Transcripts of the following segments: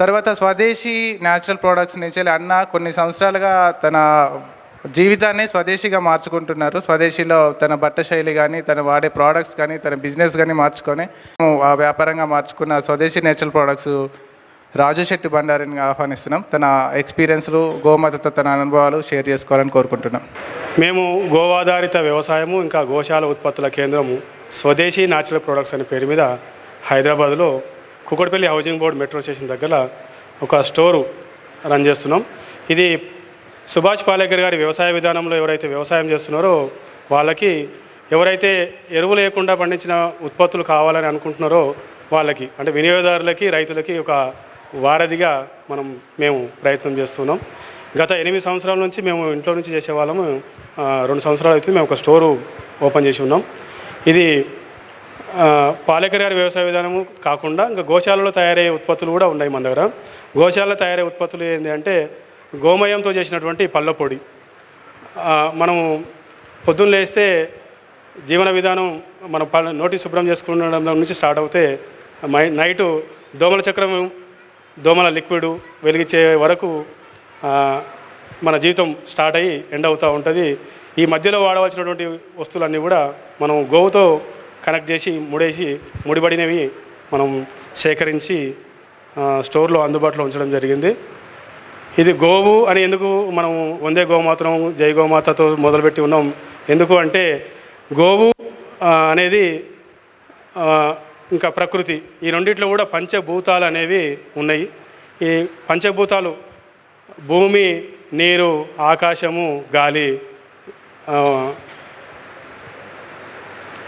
తర్వాత స్వదేశీ natural products నుంచి అన్న కొన్ని సంవత్సరాలుగా తన జీవితాన్ని స్వదేశీగా మార్చుకుంటున్నారు. స్వదేశీలో తన బట్ట శైలి కానీ తన వాడే ప్రోడక్ట్స్ కానీ తన బిజినెస్ కానీ మార్చుకొని ఆ వ్యాపారంగా మార్చుకున్న స్వదేశీ నేచురల్ ప్రోడక్ట్స్ రాజు శెట్టి బండారిని ఆహ్వానిస్తున్నాం. తన ఎక్స్పీరియన్స్లు గోమాతతో తన అనుభవాలు షేర్ చేసుకోవాలని కోరుకుంటున్నాం. మేము గోవాధారిత వ్యవసాయము ఇంకా గోశాల ఉత్పత్తుల కేంద్రము స్వదేశీ న్యాచురల్ ప్రొడక్ట్స్ అనే పేరు మీద హైదరాబాద్లో Kukatpally housing board metro station దగ్గర ఒక స్టోరు రన్ చేస్తున్నాం. ఇది సుభాష్ పాలేకర్ గారి వ్యవసాయ విధానంలో ఎవరైతే వ్యవసాయం చేస్తున్నారో వాళ్ళకి ఎవరైతే ఎరువు లేకుండా పండించిన ఉత్పత్తులు కావాలని అనుకుంటున్నారో వాళ్ళకి అంటే వినియోగదారులకి రైతులకి ఒక వారధిగా మనం మేము ప్రయత్నం చేస్తున్నాం. గత ఎనిమిది సంవత్సరాల నుంచి మేము ఇంట్లో నుంచి చేసేవాళ్ళము. రెండు సంవత్సరాలు అయితే మేము ఒక స్టోరు ఓపెన్ చేసి ఉన్నాం. ఇది పాలేకర్ గారి వ్యవసాయ విధానము కాకుండా ఇంకా గోశాలలో తయారయ్యే ఉత్పత్తులు కూడా ఉన్నాయి మన దగ్గర. గోశాలలో తయారయ్యే ఉత్పత్తులు ఏంటి అంటే గోమయంతో చేసినటువంటి పళ్ళ పొడి. మనము పొద్దున్న లేస్తే జీవన విధానం మన ప నోటి శుభ్రం చేసుకునడం నుంచి స్టార్ట్ అవుతే మై నైటు దోమల చక్రం దోమల లిక్విడ్ వెలిగించే వరకు మన జీవితం స్టార్ట్ అయ్యి ఎండ్ అవుతూ ఉంటుంది. ఈ మధ్యలో వాడవలసినటువంటి వస్తువులన్నీ కూడా మనం గోవుతో కనెక్ట్ చేసి ముడేసి ముడిపడినవి మనం సేకరించి స్టోర్లో అందుబాటులో ఉంచడం జరిగింది. ఇది గోవు అని ఎందుకు మనం వందే గోమాతరం జై గోమాతతో మొదలుపెట్టి ఉన్నాం? ఎందుకు అంటే గోవు అనేది ఇంకా ప్రకృతి. ఈ రెండిట్లో కూడా పంచభూతాలు అనేవి ఉన్నాయి. ఈ పంచభూతాలు భూమి నీరు ఆకాశము గాలి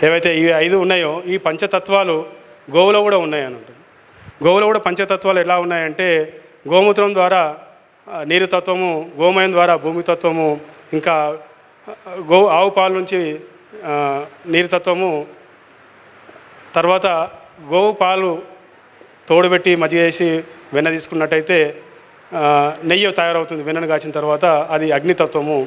ఏవైతే ఈ ఐదు ఉన్నాయో ఈ పంచతత్వాలు గోవులో కూడా ఉన్నాయి అని ఉంటుంది గోవులో కూడా పంచతత్వాలు ఎలా ఉన్నాయంటే గోమూత్రం ద్వారా నీరు తత్వము గోమయం ద్వారా భూమి తత్వము ఇంకా గో ఆవు పాలు నుంచి నీరు తత్వము తర్వాత గోవు పాలు తోడుపెట్టి మజ్జిగ చేసి వెన్న తీసుకున్నట్టయితే నెయ్యి తయారవుతుంది. వెన్నను కాచిన తర్వాత అది అగ్నితత్వము.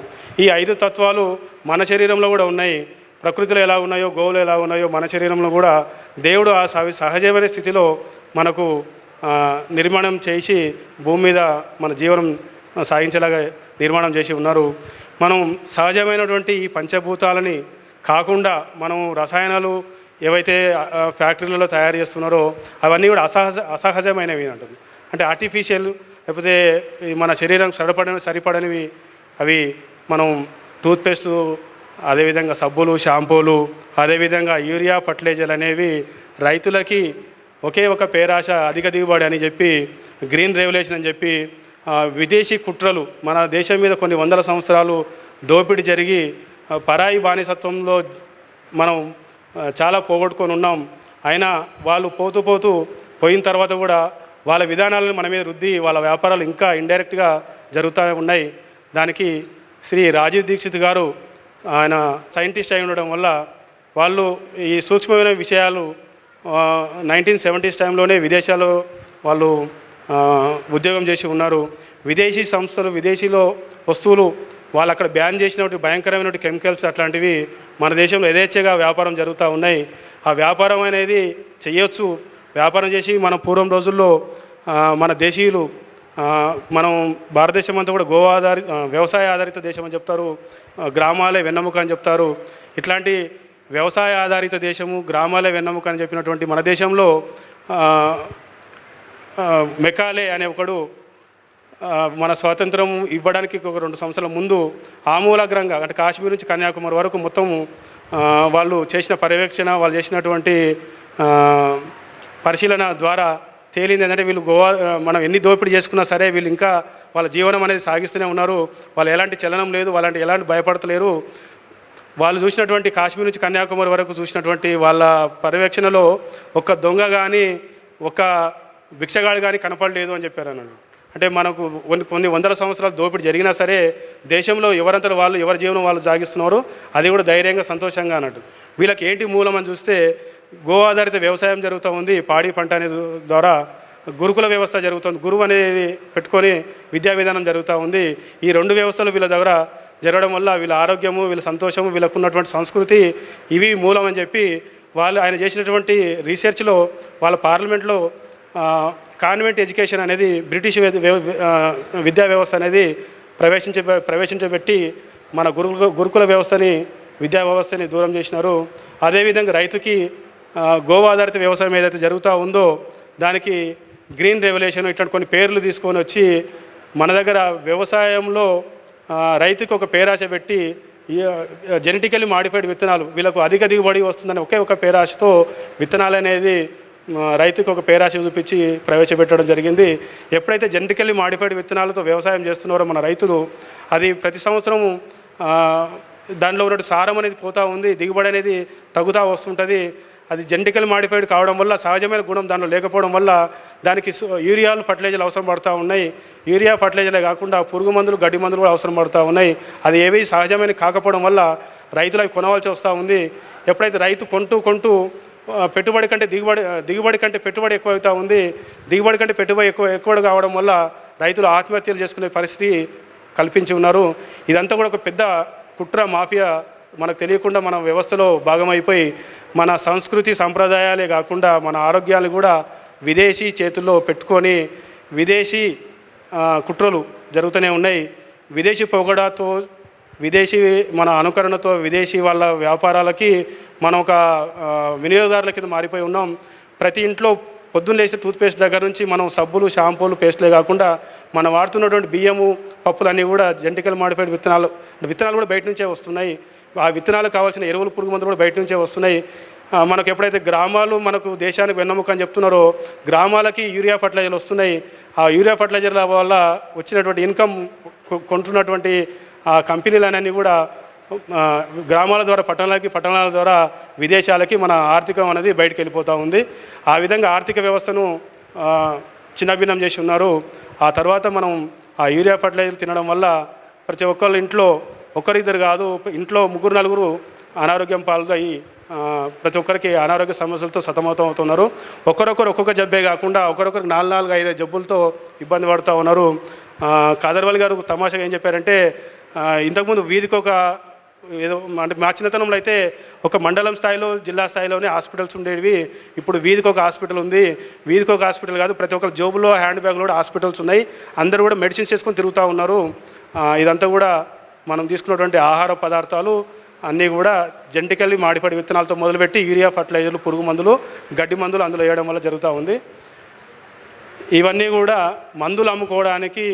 ఈ ఐదు తత్వాలు మన శరీరంలో కూడా ఉన్నాయి. ప్రకృతిలో ఎలా ఉన్నాయో గోవులు ఎలా ఉన్నాయో మన శరీరంలో కూడా దేవుడు ఆ సహ సహజమైన స్థితిలో మనకు నిర్మాణం చేసి భూమి మీద మన జీవనం సాగించేలాగా నిర్మాణం చేసి ఉన్నారు. మనం సహజమైనటువంటి ఈ పంచభూతాలని కాకుండా మనం రసాయనాలు ఏవైతే ఫ్యాక్టరీలలో తయారు చేస్తున్నారో అవన్నీ కూడా అసహజ అసహజమైనవి అంటుంది అంటే ఆర్టిఫిషియల్ లేకపోతే మన శరీరం సరిపడని సరిపడనివి అవి మనం టూత్పేస్ట్ అదేవిధంగా సబ్బులు షాంపూలు అదేవిధంగా యూరియా ఫర్టిలైజర్ అనేవి రైతులకి ఒకే ఒక పేరాశ అధిక దిగుబడి అని చెప్పి గ్రీన్ రెవల్యూషన్ అని చెప్పి విదేశీ కుట్రలు మన దేశం మీద కొన్ని వందల సంవత్సరాలు దోపిడీ జరిగి పరాయి బానిసత్వంలో మనం చాలా పోగొట్టుకొని ఉన్నాం. అయినా వాళ్ళు పోతూ పోతూ పోయిన తర్వాత కూడా వాళ్ళ విధానాలను మన మీద రుద్ది వాళ్ళ వ్యాపారాలు ఇంకా ఇండైరెక్ట్గా జరుగుతూ ఉన్నాయి. దానికి శ్రీ రాజీవ్ దీక్షిత్ గారు ఆయన సైంటిస్ట్ అయి ఉండడం వల్ల వాళ్ళు ఈ సూక్ష్మమైన విషయాలు నైన్టీన్ సెవెంటీస్ టైంలోనే విదేశాల్లో వాళ్ళు ఉద్యోగం చేసి ఉన్నారు. విదేశీ సంస్థలు విదేశీలో వస్తువులు వాళ్ళు అక్కడ బ్యాన్ చేసినటువంటి భయంకరమైనటువంటి కెమికల్స్ అట్లాంటివి మన దేశంలో యథేచ్ఛగా వ్యాపారం జరుగుతూ ఉన్నాయి. ఆ వ్యాపారం అనేది చేయొచ్చు. వ్యాపారం చేసి మన పూర్వం రోజుల్లో మన దేశీయులు మనం భారతదేశం అంతా కూడా గోవా ఆధారి వ్యవసాయ ఆధారిత దేశం అని చెప్తారు. గ్రామాలే వెన్నెముక అని చెప్తారు. ఇట్లాంటి వ్యవసాయ ఆధారిత దేశము గ్రామాలే వెన్నెముక అని చెప్పినటువంటి మన దేశంలో మెకాలే అనే ఒకడు మన స్వాతంత్రం ఇవ్వడానికి ఒక రెండు సంవత్సరాల ముందు ఆమూలాగ్రంగా అంటే కాశ్మీర్ నుంచి కన్యాకుమారి వరకు మొత్తం వాళ్ళు చేసిన పర్యవేక్షణ వాళ్ళు చేసినటువంటి పరిశీలన ద్వారా తేలింది ఏంటంటే వీళ్ళు గోవా మనం ఎన్ని దోపిడీ చేసుకున్నా సరే వీళ్ళు ఇంకా వాళ్ళ జీవనం అనేది సాగిస్తూనే ఉన్నారు. వాళ్ళు ఎలాంటి చలనం లేదు వాళ్ళంటి ఎలాంటి భయపడతలేరు. వాళ్ళు చూసినటువంటి కాశ్మీర్ నుంచి కన్యాకుమారి వరకు చూసినటువంటి వాళ్ళ పర్యవేక్షణలో ఒక దొంగ కానీ ఒక భిక్షగాడు కానీ కనపడలేదు అని చెప్పారు అన్నాడు. అంటే మనకు కొన్ని కొన్ని వందల సంవత్సరాలు దోపిడీ జరిగినా సరే దేశంలో ఎవరంతా వాళ్ళు ఎవరి జీవనం వాళ్ళు సాగిస్తున్నారో అది కూడా ధైర్యంగా సంతోషంగా అన్నట్టు. వీళ్ళకి ఏంటి మూలం అని చూస్తే గో ఆధారిత వ్యవసాయం జరుగుతూ ఉంది. పాడి పంట అనేది ద్వారా గురుకుల వ్యవస్థ జరుగుతుంది. గురువు అనేది పెట్టుకొని విద్యా విధానం జరుగుతూ ఉంది. ఈ రెండు వ్యవస్థలు వీళ్ళ దగ్గర జరగడం వల్ల వీళ్ళ ఆరోగ్యము వీళ్ళ సంతోషము వీళ్ళకున్నటువంటి సంస్కృతి ఇవి మూలం అని చెప్పి వాళ్ళు ఆయన చేసినటువంటి రీసెర్చ్లో వాళ్ళ పార్లమెంట్లో కాన్వెంట్ ఎడ్యుకేషన్ అనేది బ్రిటిష్ విద్యా వ్యవస్థ అనేది ప్రవేశించ ప్రవేశించబెట్టి మన గురుకుల గురుకుల వ్యవస్థని విద్యా వ్యవస్థని దూరం చేసినారు. అదేవిధంగా రైతుకి గోవాధారిత ఆధారిత వ్యవసాయం ఏదైతే జరుగుతూ ఉందో దానికి గ్రీన్ రెవల్యూషన్ ఇట్లాంటి కొన్ని పేర్లు తీసుకొని వచ్చి మన దగ్గర వ్యవసాయంలో రైతుకు ఒక పేరాశ పెట్టి జెనెటికల్లీ మాడిఫైడ్ విత్తనాలు వీళ్ళకు అధిక దిగుబడి వస్తుందని ఒకే ఒక పేరాశతో విత్తనాలు అనేది రైతుకు ఒక పేరాశ చూపించి ప్రవేశపెట్టడం జరిగింది. ఎప్పుడైతే జెనెటికల్లీ మాడిఫైడ్ విత్తనాలతో వ్యవసాయం చేస్తున్నారో మన రైతులు అది ప్రతి సంవత్సరం దానిలో ఉన్న సారం అనేది పోతూ ఉంది దిగుబడి అనేది తగ్గుతూ వస్తుంటుంది. అది జెనెటికల్ మాడిఫైడ్ కావడం వల్ల సహజమైన గుణం దానిలో లేకపోవడం వల్ల దానికి యూరియాలు ఫర్టిలైజర్లు అవసరం పడుతూ ఉన్నాయి. యూరియా ఫర్టిలైజర్లే కాకుండా పురుగు మందులు గడ్డి మందులు కూడా అవసరం పడుతూ ఉన్నాయి. అది ఏవి సహజమైన కాకపోవడం వల్ల రైతులు అవి కొనవలసి వస్తూ ఉంది. ఎప్పుడైతే రైతు కొంటూ కొంటూ పెట్టుబడి కంటే దిగుబడి దిగుబడి కంటే పెట్టుబడి ఎక్కువ అవుతూ ఉంది దిగుబడి కంటే పెట్టుబడి ఎక్కువ ఎక్కువ కావడం వల్ల రైతులు ఆత్మహత్యలు చేసుకునే పరిస్థితి కల్పించి ఉన్నారు. ఇదంతా కూడా ఒక పెద్ద కుట్ర మాఫియా మనకు తెలియకుండా మన వ్యవస్థలో భాగమైపోయి మన సంస్కృతి సంప్రదాయాలే కాకుండా మన ఆరోగ్యాలు కూడా విదేశీ చేతుల్లో పెట్టుకొని విదేశీ కుట్రలు జరుగుతూనే ఉన్నాయి. విదేశీ పొగడాతో విదేశీ మన అనుకరణతో విదేశీ వాళ్ళ వ్యాపారాలకి మనం ఒక వినియోగదారుల కింద మారిపోయి ఉన్నాం. ప్రతి ఇంట్లో పొద్దున్న లేచి టూత్పేస్ట్ దగ్గర నుంచి మనం సబ్బులు షాంపూలు పేస్ట్లే కాకుండా మనం వాడుతున్నటువంటి బియ్యము పప్పులన్నీ కూడా జెంటికల్ మాడిఫైడ్ విత్తనాలు విత్తనాలు కూడా బయట నుంచే వస్తున్నాయి. ఆ విత్తనాలు కావాల్సిన ఎరువులు పురుగు మందులు కూడా బయట నుంచే వస్తున్నాయి. మనకు ఎప్పుడైతే గ్రామాలు మనకు దేశానికి వెన్నెముక అని చెప్తున్నారో గ్రామాలకి యూరియా ఫర్టిలైజర్లు వస్తున్నాయి. ఆ యూరియా ఫర్టిలైజర్ల వల్ల వచ్చినటువంటి ఇన్కమ్ కొంటున్నటువంటి ఆ కంపెనీలన్నీ కూడా గ్రామాల ద్వారా పట్టణాలకి పట్టణాల ద్వారా విదేశాలకి మన ఆర్థికం అనేది బయటకు వెళ్ళిపోతూ ఉంది. ఆ విధంగా ఆర్థిక వ్యవస్థను చిన్నభిన్నం చేసి ఉన్నారు. ఆ తర్వాత మనం ఆ యూరియా ఫర్టిలైజర్ తినడం వల్ల ప్రతి ఒక్కళ్ళ ఇంట్లో ఒకరిద్దరు కాదు ఇంట్లో ముగ్గురు నలుగురు అనారోగ్యం పాల్గొయి ప్రతి ఒక్కరికి అనారోగ్య సమస్యలతో సతమతం అవుతున్నారు. ఒకరొకరు ఒక్కొక్క జబ్బే కాకుండా ఒకరొకరు నాలుగు నాలుగు ఐదు జబ్బులతో ఇబ్బంది పడుతూ ఉన్నారు. ఆ, కాదర్వాల్ గారు తమాషాగా ఏం చెప్పారంటే ఇంతకుముందు వీధికి ఒక ఏదో అంటే మా చిన్నతనంలో అయితే ఒక మండలం స్థాయిలో జిల్లా స్థాయిలోనే హాస్పిటల్స్ ఉండేవి. ఇప్పుడు వీధికి ఒక హాస్పిటల్ ఉంది. వీధికి ఒక హాస్పిటల్ కాదు ప్రతి ఒక్కరు జోబులో హ్యాండ్ బ్యాగ్లో కూడా హాస్పిటల్స్ ఉన్నాయి. అందరూ కూడా మెడిసిన్స్ చేసుకొని తిరుగుతూ ఉన్నారు. ఇదంతా కూడా మనం తీసుకున్నటువంటి ఆహార పదార్థాలు అన్నీ కూడా జంటికల్లి మాడిపడి విత్తనాలతో మొదలుపెట్టి యూరియా ఫర్టిలైజర్లు పురుగు మందులు గడ్డి మందులు అందులో వేయడం వల్ల జరుగుతూ ఉంది. ఇవన్నీ కూడా మందులు అమ్ముకోవడానికి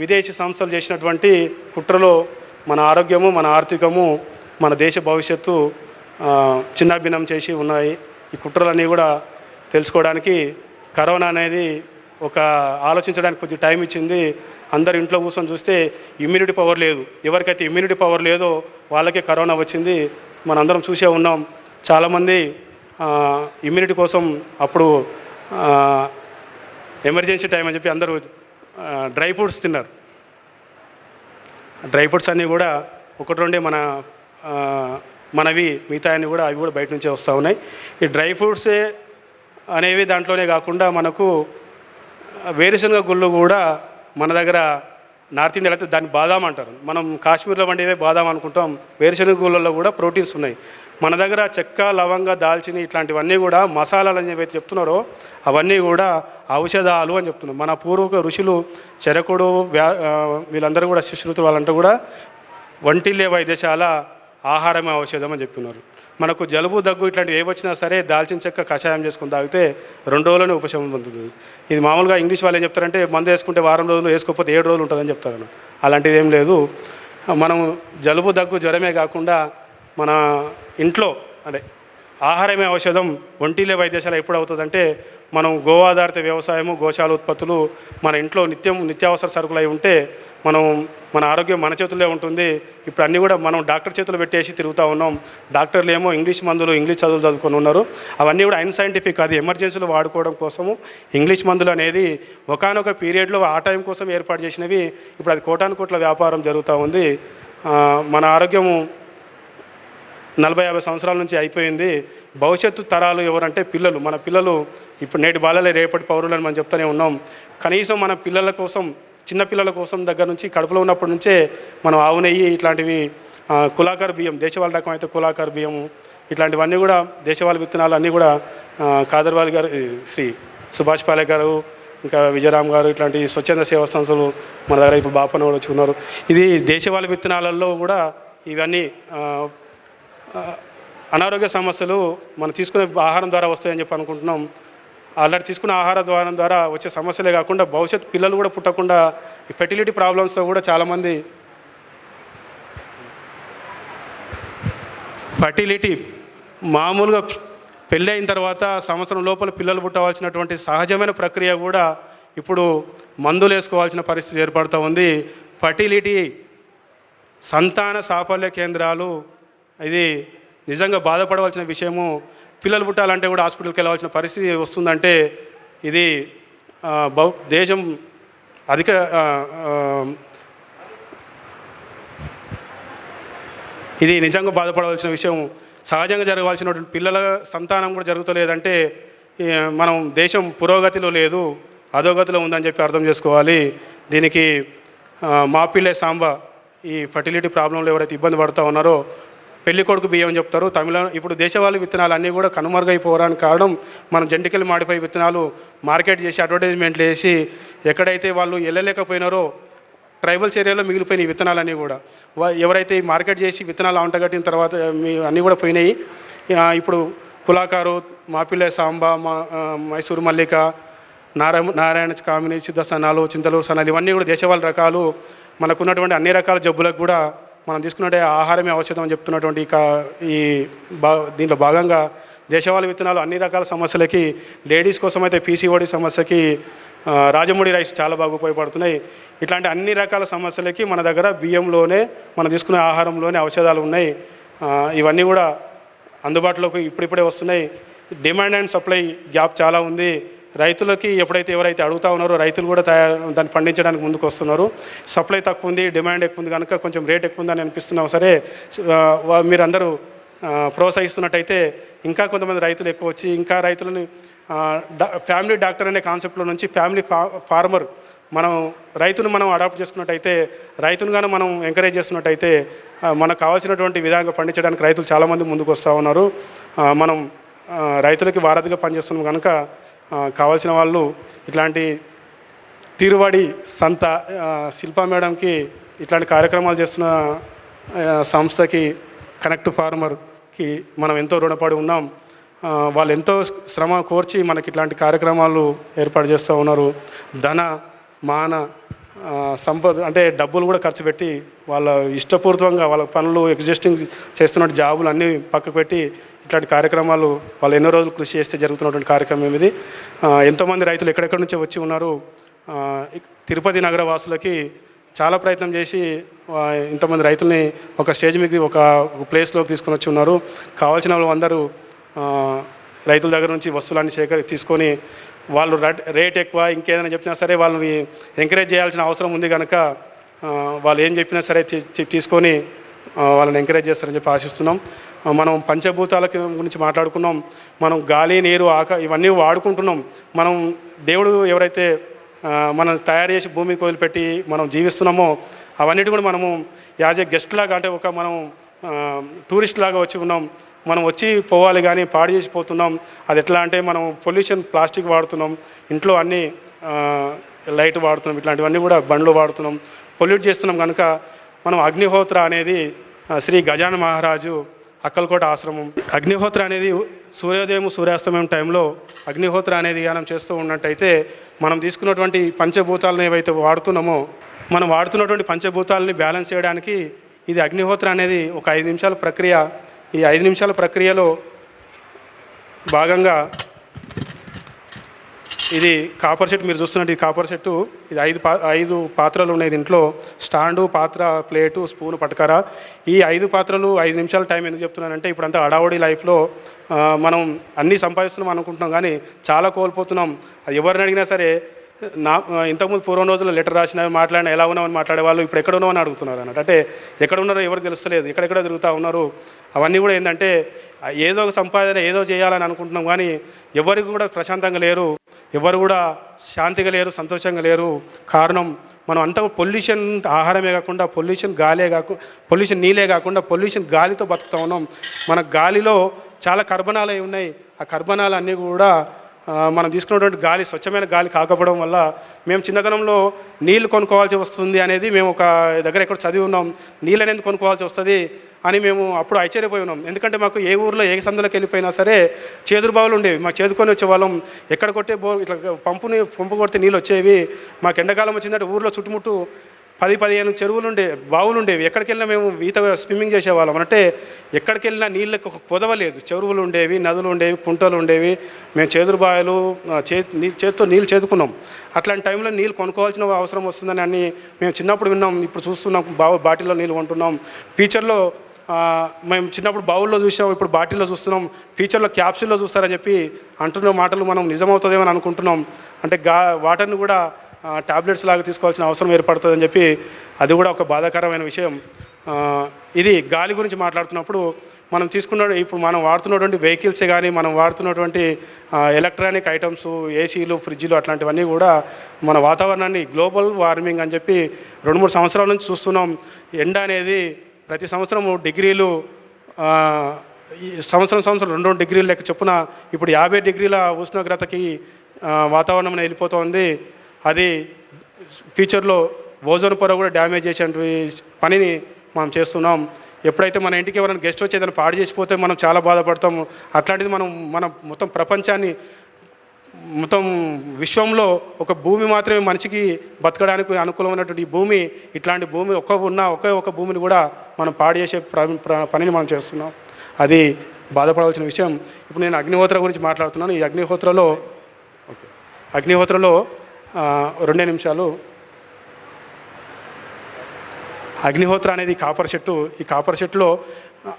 విదేశీ సంస్థలు చేసినటువంటి కుట్రలో మన ఆరోగ్యము మన ఆర్థికము మన దేశ భవిష్యత్తు చిన్నాభిన్నం చేసి ఉన్నాయి. ఈ కుట్రలన్నీ కూడా తెలుసుకోవడానికి కరోనా అనేది ఒక ఆలోచించడానికి కొద్ది టైం ఇచ్చింది. అందరు ఇంట్లో కూర్చొని చూస్తే ఇమ్యూనిటీ పవర్ లేదు. ఎవరికైతే ఇమ్యూనిటీ పవర్ లేదో వాళ్ళకే కరోనా వచ్చింది. మనందరం చూసే ఉన్నాం. చాలామంది ఇమ్యూనిటీ కోసం అప్పుడు ఎమర్జెన్సీ టైం అని చెప్పి అందరూ డ్రై ఫ్రూట్స్ తిన్నారు. డ్రై ఫ్రూట్స్ అన్నీ కూడా ఒకటి రెండే మన మనవి మిగతా అన్నీ కూడా అవి కూడా బయట నుంచే వస్తూ ఉన్నాయి. ఈ డ్రై ఫ్రూట్సే అనేవి దాంట్లోనే కాకుండా మనకు వేరుశనగ గుళ్ళు కూడా మన దగ్గర నార్త్ ఇండియాలో అయితే దాన్ని బాదాం అంటారు. మనం కాశ్మీర్లో వండేవే బాదాం అనుకుంటాం. వేరుశనగ కూడా ప్రోటీన్స్ ఉన్నాయి. మన దగ్గర చెక్క లవంగ దాల్చిన ఇట్లాంటివన్నీ కూడా మసాలాలు అని చెప్పి చెప్తున్నారో అవన్నీ కూడా ఔషధాలు అని చెప్తున్నారు. మన పూర్వక ఋషులు చెరకుడు వ్యా వీళ్ళందరూ కూడా శిశురుతు వాళ్ళంతా కూడా వంటిల్లే వైద్యశాల ఆహారమే ఔషధం అని చెప్తున్నారు. మనకు జలుబు దగ్గు ఇట్లాంటివి ఏ వచ్చినా సరే దాల్చిన చెక్క కషాయం చేసుకుని తాగితే రెండు రోజుల్లోనే ఉపశమనం పొందుతుంది. ఇది మామూలుగా ఇంగ్లీష్ వాళ్ళు ఏం చెప్తారంటే మందు వేసుకుంటే వారం రోజులు వేసుకోకపోతే ఏడు రోజులు ఉంటుందని చెప్తారు. అలాంటిది ఏం లేదు. మనం జలుబు దగ్గు జ్వరమే కాకుండా మన ఇంట్లో అంటే ఆహారమే ఔషధం ఒంటిలే వైద్యశాల ఎప్పుడు అవుతుందంటే మనం గోవాధారిత ఆధారిత వ్యవసాయము గోశాల ఉత్పత్తులు మన ఇంట్లో నిత్యం నిత్యావసర సరుకులు అయి ఉంటే మనం మన ఆరోగ్యం మన చేతుల్లో ఉంటుంది. ఇప్పుడు అన్నీ కూడా మనం డాక్టర్ చేతులు పెట్టేసి తిరుగుతూ ఉన్నాం. డాక్టర్లు ఏమో ఇంగ్లీష్ మందులు ఇంగ్లీష్ చదువులు చదువుకొని ఉన్నారు. అవన్నీ కూడా అన్సైంటిఫిక్ అది ఎమర్జెన్సీలో వాడుకోవడం కోసము ఇంగ్లీష్ మందులు అనేది ఒకనొక పీరియడ్లో ఆ టైం కోసం ఏర్పాటు చేసినవి. ఇప్పుడు అది కోటానుకోట్ల వ్యాపారం జరుగుతూ ఉంది. మన ఆరోగ్యము నలభై యాభై సంవత్సరాల నుంచి అయిపోయింది. భవిష్యత్తు తరాలు ఎవరంటే పిల్లలు. మన పిల్లలు ఇప్పుడు నేటి బాలలే రేపటి పౌరులని మనం చెప్తూనే ఉన్నాం. కనీసం మన పిల్లల కోసం చిన్నపిల్లల కోసం దగ్గర నుంచి కడుపులో ఉన్నప్పటి నుంచే మనం ఆవు నెయ్యి ఇట్లాంటివి ఆ, కులాకర్ బియ్యం దేశవాళ రకం అయితే కులాకర్ బియ్యము ఇట్లాంటివన్నీ కూడా దేశవాళ విత్తనాలు అన్నీ కూడా ఆ, కాదర్వాల్ గారు శ్రీ సుభాష్ పాలే గారు ఇంకా విజయరామ్ గారు ఇట్లాంటి స్వచ్ఛంద సేవా సంస్థలు మన దగ్గర ఇప్పుడు బాపన్న కూడా వచ్చి ఉన్నారు. ఇది దేశవాళ విత్తనాలలో కూడా ఇవన్నీ అనారోగ్య సమస్యలు మనం తీసుకునే ఆహారం ద్వారా వస్తాయని చెప్పి అనుకుంటున్నాం. అలాంటి తీసుకున్న ఆహార ద్వారం ద్వారా వచ్చే సమస్యలే కాకుండా భవిష్యత్ పిల్లలు కూడా పుట్టకుండా ఈ ఫెర్టిలిటీ ప్రాబ్లమ్స్తో కూడా చాలామంది ఫర్టిలిటీ మామూలుగా పెళ్ళి అయిన తర్వాత సంవత్సరం లోపల పిల్లలు పుట్టవలసినటువంటి సహజమైన ప్రక్రియ కూడా ఇప్పుడు మందులు వేసుకోవాల్సిన పరిస్థితి ఏర్పడుతూ ఉంది. ఫర్టిలిటీ సంతాన సాఫల్య కేంద్రాలు ఇది నిజంగా బాధపడవలసిన విషయము పిల్లలు పుట్టాలంటే కూడా హాస్పిటల్కి వెళ్ళవలసిన పరిస్థితి వస్తుందంటే ఇది బౌ బహు దేశం అధిక ఇది నిజంగా బాధపడవలసిన విషయం. సహజంగా జరగవలసినటువంటి పిల్లల సంతానం కూడా జరుగుతలేదంటే మనం దేశం పురోగతిలో లేదు అధోగతిలో ఉందని చెప్పి అర్థం చేసుకోవాలి. దీనికి ఆ, మా పిల్లే సాంబ ఈ ఫర్టిలిటీ ప్రాబ్లంలో ఎవరైతే ఇబ్బంది పడుతూ ఉన్నారో పెళ్ళి కొడుకు బియ్యం చెప్తారు. తమిళ ఇప్పుడు దేశవాళీ విత్తనాలు అన్నీ కూడా కనుమరుగైపోవడానికి కారణం మనం జెంటికల్ మాడిఫై విత్తనాలు మార్కెట్ చేసి అడ్వర్టైజ్మెంట్లు వేసి ఎక్కడైతే వాళ్ళు వెళ్ళలేకపోయినారో ట్రైబల్స్ ఏరియాలో మిగిలిపోయిన విత్తనాలన్నీ కూడా. ఎవరైతే మార్కెట్ చేసి విత్తనాలు అంటగట్టిన తర్వాత మీ అన్నీ కూడా పోయినాయి. ఇప్పుడు కులాకారు మాపిల్ల సాంబ మా మైసూరు మల్లిక నారాయణ నారాయణ కామిని సిద్ధసనాలు చింతలు సనాలు ఇవన్నీ కూడా దేశవాళ రకాలు. మనకున్నటువంటి అన్ని రకాల జబ్బులకు కూడా మనం తీసుకున్నట్టే ఆహారమే ఔషధం అని చెప్తున్నటువంటి ఈ బా దీంట్లో భాగంగా దేశవాళీ విత్తనాలు అన్ని రకాల సమస్యలకి లేడీస్ కోసం అయితే పీసీఓడి సమస్యకి రాజమూడి రాజముడి రైస్ చాలా బాగా ఉపయోగపడుతున్నాయి. ఇట్లాంటి అన్ని రకాల సమస్యలకి మన దగ్గర బియ్యంలోనే మనం తీసుకునే ఆహారంలోనే ఔషధాలు ఉన్నాయి. ఇవన్నీ కూడా అందుబాటులోకి ఇప్పుడిప్పుడే వస్తున్నాయి. డిమాండ్ అండ్ సప్లై గ్యాప్ చాలా ఉంది. రైతులకి ఎప్పుడైతే ఎవరైతే అడుగుతా ఉన్నారో రైతులు కూడా తయారు దాన్ని పండించడానికి ముందుకు వస్తున్నారు. సప్లై తక్కువ ఉంది డిమాండ్ ఎక్కువ ఉంది కనుక కొంచెం రేట్ ఎక్కువ ఉందని అనిపిస్తున్నా సరే మీరందరూ ప్రోత్సహిస్తున్నట్టయితే ఇంకా కొంతమంది రైతులు ఎక్కువ వచ్చి ఇంకా రైతులని డా- ఫ్యామిలీ డాక్టర్ అనే కాన్సెప్ట్లో నుంచి ఫ్యామిలీ ఫా ఫార్మర్ మనం రైతును మనం అడాప్ట్ చేసుకున్నట్టయితే రైతును కానీ మనం ఎంకరేజ్ చేస్తున్నట్టయితే మనకు కావాల్సినటువంటి విధంగా పండించడానికి రైతులు చాలామంది ముందుకు వస్తూ ఉన్నారు. మనం రైతులకి వారధిగా పనిచేస్తున్నాం కనుక కావాల్సిన వాళ్ళు ఇట్లాంటి తీరువాడి సంత శిల్పా మేడంకి ఇట్లాంటి కార్యక్రమాలు చేస్తున్న సంస్థకి కనెక్ట్ ఫార్మర్కి మనం ఎంతో రుణపడి ఉన్నాం. వాళ్ళు ఎంతో శ్రమ కోర్చి మనకి ఇట్లాంటి కార్యక్రమాలు ఏర్పాటు చేస్తూ ఉన్నారు. ధన మాన సంపద అంటే డబ్బులు కూడా ఖర్చు పెట్టి వాళ్ళ ఇష్టపూర్వకంగా వాళ్ళ పనులు ఎగ్జిస్టింగ్ చేస్తున్న జాబులు అన్నీ పక్కకు పెట్టి ఇట్లాంటి కార్యక్రమాలు వాళ్ళు ఎన్నో రోజులు కృషి చేస్తే జరుగుతున్నటువంటి కార్యక్రమం ఇది ఎంతోమంది రైతులు ఎక్కడెక్కడి నుంచో వచ్చి ఉన్నారు. తిరుపతి నగర వాసులకి చాలా ప్రయత్నం చేసి ఇంతమంది రైతుల్ని ఒక స్టేజ్ మీద ఒక ప్లేస్లోకి తీసుకొని వచ్చి ఉన్నారు. కావాల్సిన వాళ్ళు అందరూ రైతుల దగ్గర నుంచి వస్తువులన్నీ సేకరి తీసుకొని వాళ్ళు రేట్ రేట్ ఎక్కువ ఇంకేదైనా చెప్పినా సరే వాళ్ళని ఎంకరేజ్ చేయాల్సిన అవసరం ఉంది కనుక వాళ్ళు ఏం చెప్పినా సరే తీసుకొని వాళ్ళని ఎంకరేజ్ చేస్తారని చెప్పి ఆశిస్తున్నాం. మనం పంచభూతాల గురించి మాట్లాడుకున్నాం. మనం గాలి నీరు ఆక ఇవన్నీ వాడుకుంటున్నాం. మనం దేవుడు ఎవరైతే మనం తయారు చేసి భూమికి వదిలిపెట్టి మనం జీవిస్తున్నామో అవన్నిటి కూడా మనము యాజ్ ఏ గెస్ట్ లాగా అంటే ఒక మనం టూరిస్ట్ లాగా వచ్చి ఉన్నాం. మనం వచ్చి పోవాలి కానీ పాడు చేసి పోతున్నాం. అది ఎట్లా అంటే మనం పొల్యూషన్ ప్లాస్టిక్ వాడుతున్నాం. ఇంట్లో అన్నీ లైట్ వాడుతున్నాం. ఇట్లాంటివన్నీ కూడా బండ్లు వాడుతున్నాం. పొల్యూట్ చేస్తున్నాం కనుక మనం అగ్నిహోత్ర అనేది శ్రీ గజాన మహారాజు అక్కలకోట ఆశ్రమం. అగ్నిహోత్ర అనేది సూర్యోదయం సూర్యాస్తమయం టైంలో అగ్నిహోత్ర అనేది మనం చేస్తూ ఉన్నట్టయితే మనం తీసుకున్నటువంటి పంచభూతాలను ఏవైతే వాడుతున్నామో మనం వాడుతున్నటువంటి పంచభూతాలని బ్యాలెన్స్ చేయడానికి ఇది అగ్నిహోత్ర అనేది ఒక ఐదు నిమిషాల ప్రక్రియ. ఈ ఐదు నిమిషాల ప్రక్రియలో భాగంగా ఇది కాపర్ సెట్ మీరు చూస్తున్నట్టు ఈ కాపర్ సెట్టు ఇది ఐదు పా ఐదు పాత్రలు ఉన్నాయి దీంట్లో. స్టాండు పాత్ర ప్లేటు స్పూను పటకార ఈ ఐదు పాత్రలు ఐదు నిమిషాల టైం ఎందుకు చెప్తున్నానంటే ఇప్పుడంతా అడావుడి లైఫ్లో మనం అన్నీ సంపాదిస్తున్నాం అనుకుంటున్నాం కానీ చాలా కోల్పోతున్నాం. అది ఎవరిని అడిగినా సరే నా ఇంతకుముందు పూర్వం రోజుల్లో లెటర్ రాసిన మాట్లాడిన ఎలా ఉన్నామని మాట్లాడే వాళ్ళు ఇప్పుడు ఎక్కడ ఉన్నామని అడుగుతున్నారు అన్నట్టు. అంటే ఎక్కడ ఉన్నారో ఎవరు తెలుస్తలేదు. ఎక్కడెక్కడ తిరుగుతూ ఉన్నారు. అవన్నీ కూడా ఏంటంటే ఏదో ఒక సంపాదన ఏదో చేయాలని అనుకుంటున్నాం కానీ ఎవరికి కూడా ప్రశాంతంగా లేరు. ఎవరు కూడా శాంతిగా లేరు సంతోషంగా లేరు. కారణం మనం అంతా పొల్యూషన్ ఆహారమే కాకుండా పొల్యూషన్ గాలే కాకుండా పొల్యూషన్ నీళ్ళే కాకుండా పొల్యూషన్ గాలితో బతుకుతా ఉన్నాం. మన గాలిలో చాలా కర్బనాలు అయి ఉన్నాయి. ఆ కర్బనాలు అన్నీ కూడా మనం తీసుకున్నటువంటి గాలి స్వచ్ఛమైన గాలి కాకపోవడం వల్ల మేము చిన్నతనంలో నీళ్ళు కొనుక్కోవాల్సి వస్తుంది అనేది మేము ఒక దగ్గర ఎక్కడ చదివి ఉన్నాం. నీళ్ళు అనేది కొనుక్కోవాల్సి వస్తుంది అని మేము అప్పుడు ఆశ్చర్యపోయి ఉన్నాం. ఎందుకంటే మాకు ఏ ఊర్లో ఏ సందులోకి వెళ్ళిపోయినా సరే చేదురు బావులు ఉండేవి. మాకు చేదుకొని వచ్చేవాళ్ళం ఎక్కడ కొట్టే బో ఇట్లా పంపుని పంపు కొడితే నీళ్ళు వచ్చేవి. మాకు ఎండాకాలం వచ్చిందంటే ఊర్లో చుట్టుముట్టు పది పదిహేను చెరువులు ఉండే బావులు ఉండేవి ఎక్కడికి వెళ్ళినా మేము ఈత స్విమ్మింగ్ చేసేవాళ్ళం. అంటే ఎక్కడికి వెళ్ళినా నీళ్ళకి ఒక కుదవలేదు చెరువులు ఉండేవి నదులు ఉండేవి కుంటలు ఉండేవి మేము చేదురు బాయలు చే చేతితో నీళ్ళు చేదుకున్నాం. అట్లాంటి టైంలో నీళ్ళు కొనుక్కోవాల్సిన అవసరం వస్తుందని అని మేము చిన్నప్పుడు విన్నాం. ఇప్పుడు చూస్తున్నాం బావు బాటిల్లో నీళ్ళు కొంటున్నాం. ఫ్యూచర్లో మేము చిన్నప్పుడు బావుల్లో చూసాం. ఇప్పుడు బాటిల్లో చూస్తున్నాం. ఫ్యూచర్లో క్యాప్సూల్లో చూస్తారని చెప్పి అంటున్న మాటలు మనం నిజమవుతుందేమో అనుకుంటున్నాం. అంటే గా వాటర్ని కూడా టాబ్లెట్స్ లాగా తీసుకోవాల్సిన అవసరం ఏర్పడుతుందని చెప్పి అది కూడా ఒక బాధాకరమైన విషయం. ఇది గాలి గురించి మాట్లాడుతున్నప్పుడు మనం తీసుకున్న ఇప్పుడు మనం వాడుతున్నటువంటి వెహికల్సే కానీ మనం వాడుతున్నటువంటి ఎలక్ట్రానిక్ ఐటమ్స్ ఏసీలు ఫ్రిడ్జ్లు అట్లాంటివన్నీ కూడా మన వాతావరణాన్ని గ్లోబల్ వార్మింగ్ అని చెప్పి రెండు మూడు సంవత్సరాల నుంచి చూస్తున్నాం. ఎండ అనేది ప్రతి సంవత్సరం డిగ్రీలు ఈ సంవత్సరం సంవత్సరం రెండు రెండు డిగ్రీల లెక్క చొప్పున ఇప్పుడు యాభై డిగ్రీల ఉష్ణోగ్రతకి వాతావరణం వెళ్ళిపోతుంది. అది ఫ్యూచర్లో ఓజోన్ పొర కూడా డ్యామేజ్ చేసేటువంటి పనిని మనం చేస్తున్నాం. ఎప్పుడైతే మన ఇంటికి ఎవరైనా గెస్ట్ వచ్చి ఏదైనా పాడు చేసిపోతే మనం చాలా బాధపడతాము అట్లాంటిది మనం మన మొత్తం ప్రపంచాన్ని మొత్తం విశ్వంలో ఒక భూమి మాత్రమే మనిషికి బతకడానికి అనుకూలమైనటువంటి భూమి ఇట్లాంటి భూమి ఒక్క ఉన్న ఒకే ఒక భూమిని కూడా మనం పాడు చేసే పనిని మనం చేస్తున్నాం. అది బాధపడవలసిన విషయం. ఇప్పుడు నేను అగ్నిహోత్ర గురించి మాట్లాడుతున్నాను. ఈ అగ్నిహోత్రలో ఓకే. అగ్నిహోత్రలో రెండే నిమిషాలు. అగ్నిహోత్ర అనేది కాపర్ చెట్టు. ఈ కాపర్ చెట్టులో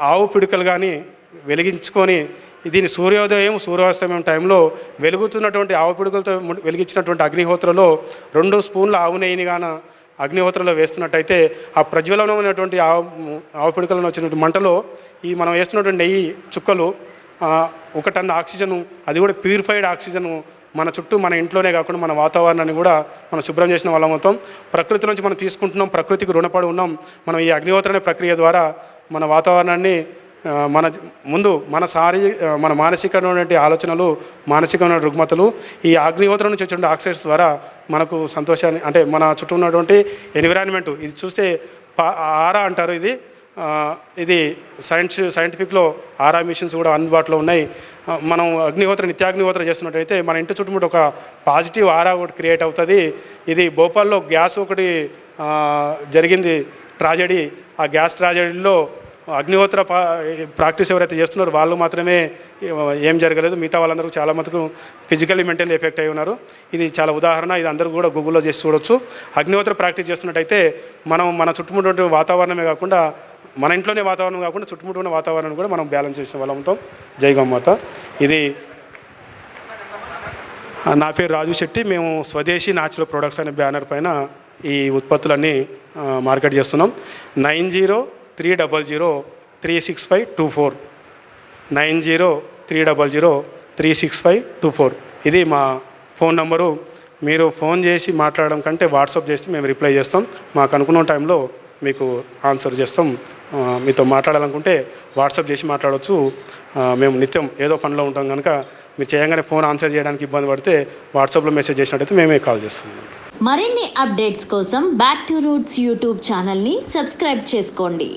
ఆవు పిడుకలు కానీ వెలిగించుకొని దీని సూర్యోదయం సూర్యాస్తమయం టైంలో వెలుగుతున్నటువంటి ఆవు పిడుకలతో ము- వెలిగించినటువంటి అగ్నిహోత్రలో రెండు స్పూన్ల ఆవు నెయ్యిని గాన అగ్నిహోత్రలో వేస్తున్నట్టయితే ఆ ప్రజ్వలనమైనటువంటి ఆవు ఆవు పిడుకలను వచ్చినటువంటి మంటలో ఈ మనం వేస్తున్నటువంటి నెయ్యి చుక్కలు ఒక టన్ ఆక్సిజను అది కూడా ప్యూరిఫైడ్ ఆక్సిజను మన చుట్టూ మన ఇంట్లోనే కాకుండా మన వాతావరణాన్ని కూడా మనం శుభ్రం చేసిన వాళ్ళం అవుతాం. ప్రకృతి నుంచి మనం తీసుకుంటున్నాం ప్రకృతికి రుణపడి ఉన్నాం. మనం ఈ అగ్నిహోత్ర ప్రక్రియ ద్వారా మన వాతావరణాన్ని మన ముందు మన శారీ మన మానసికమైనటువంటి ఆలోచనలు మానసికమైన రుగ్మతలు ఈ అగ్నిహోత్రం నుంచి వచ్చే ఆక్సైడ్స్ ద్వారా మనకు సంతోషాన్ని అంటే మన చుట్టూ ఉన్నటువంటి ఎన్విరాన్మెంట్ ఇది చూస్తే పా- ఆరా అంటారు ఇది. ఇది సైన్స్ సైంటిఫిక్లో ఆరా మిషన్స్ కూడా అందుబాటులో ఉన్నాయి. మనం అగ్నిహోత్ర నిత్యాగ్నిహోత్ర చేస్తున్నట్టయితే మన ఇంటి చుట్టుముట్టు ఒక పాజిటివ్ ఆరా ఒకటి క్రియేట్ అవుతుంది. ఇది భోపాల్లో గ్యాస్ ఒకటి జరిగింది ట్రాజడీ. ఆ గ్యాస్ ట్రాజడీలో అగ్నిహోత్ర పా ప్రాక్టీస్ ఎవరైతే చేస్తున్నారో వాళ్ళు మాత్రమే ఏం జరగలేదు. మిగతా వాళ్ళందరూ చాలా మటుకు ఫిజికల్లీ మెంటల్లీ ఎఫెక్ట్ అయి ఉన్నారు. ఇది చాలా ఉదాహరణ. ఇది అందరూ కూడా గూగుల్లో చేసి చూడొచ్చు. అగ్నిహోత్ర ప్రాక్టీస్ చేస్తున్నట్టయితే మనం మన చుట్టుముట్టు వాతావరణమే కాకుండా మన ఇంట్లోనే వాతావరణం కాకుండా చుట్టుముట్టు ఉన్న వాతావరణం కూడా మనం బ్యాలెన్స్ చేసిన వాళ్ళంతో జై గమ్మత ఇది నా పేరు రాజు శెట్టి. మేము స్వదేశీ న్యాచురల్ ప్రొడక్ట్స్ అనే బ్యానర్ పైన ఈ ఉత్పత్తులన్నీ మార్కెట్ చేస్తున్నాం. Nine zero three double zero three six five two four. Nine zero three double zero three six five two four. ఇది మా ఫోన్ నంబరు. మీరు ఫోన్ చేసి మాట్లాడడం కంటే వాట్సాప్ చేస్తే మేము రిప్లై చేస్తాం. మాకు అనుకున్న టైంలో మీకు ఆన్సర్ చేస్తాం. మీతో మాట్లాడాలనుకుంటే వాట్సాప్ చేసి మాట్లాడవచ్చు మేము నిత్యం ఏదో పనిలో ఉంటాం కనుక మీరు చేయగానే ఫోన్ ఆన్సర్ చేయడానికి ఇబ్బంది పడితే వాట్సాప్లో మెసేజ్ చేసినట్టయితే మేమే కాల్ చేస్తాం. మరిన్ని అప్డేట్స్ కోసం బ్యాక్ టు రూట్స్ యూట్యూబ్ ఛానల్ని సబ్స్క్రైబ్ చేసుకోండి.